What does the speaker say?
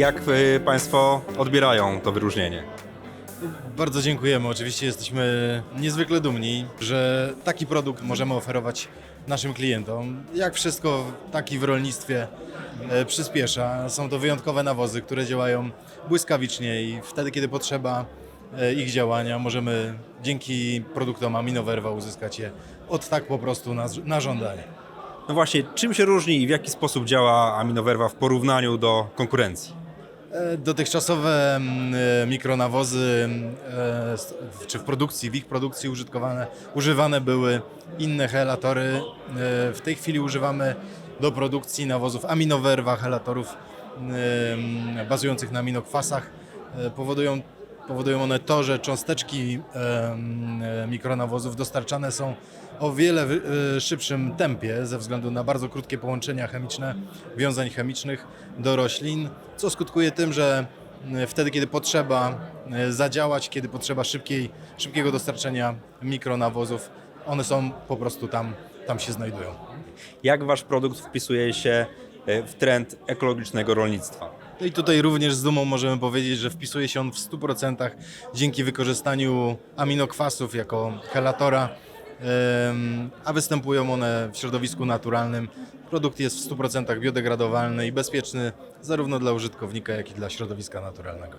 Jak y, Państwo odbierają to wyróżnienie? Bardzo dziękujemy. Oczywiście jesteśmy niezwykle dumni, że taki produkt możemy oferować naszym klientom. Jak wszystko, taki w rolnictwie e, przyspiesza. Są to wyjątkowe nawozy, które działają błyskawicznie i wtedy, kiedy potrzeba e, ich działania, możemy dzięki produktom Aminowerwa uzyskać je od tak po prostu na, na żądanie. No właśnie, czym się różni i w jaki sposób działa aminowerwa w porównaniu do konkurencji? E, Dotychczasowe mm, e, mikronawozy, mm, e, czy w produkcji, w ich produkcji użytkowane, używane były inne helatory. W tej chwili używamy do produkcji nawozów aminowerwa, helatorów mm, bazujących na aminokwasach. Powodują, powodują one to, że cząsteczki e, mikronawozów dostarczane są o wiele e, szybszym tempie ze względu na bardzo krótkie połączenia chemiczne, wiązań chemicznych do roślin, co skutkuje tym, że wtedy, kiedy potrzeba e, zadziałać, kiedy potrzeba szybkiej, szybkiego dostarczenia mikronawozów, one są po prostu tam, tam się znajdują. Jak Wasz produkt wpisuje się w trend ekologicznego rolnictwa? No I tutaj również z dumą możemy powiedzieć, że wpisuje się on w 100% dzięki wykorzystaniu aminokwasów jako helatora, a występują one w środowisku naturalnym. Produkt jest w 100% biodegradowalny i bezpieczny zarówno dla użytkownika, jak i dla środowiska naturalnego.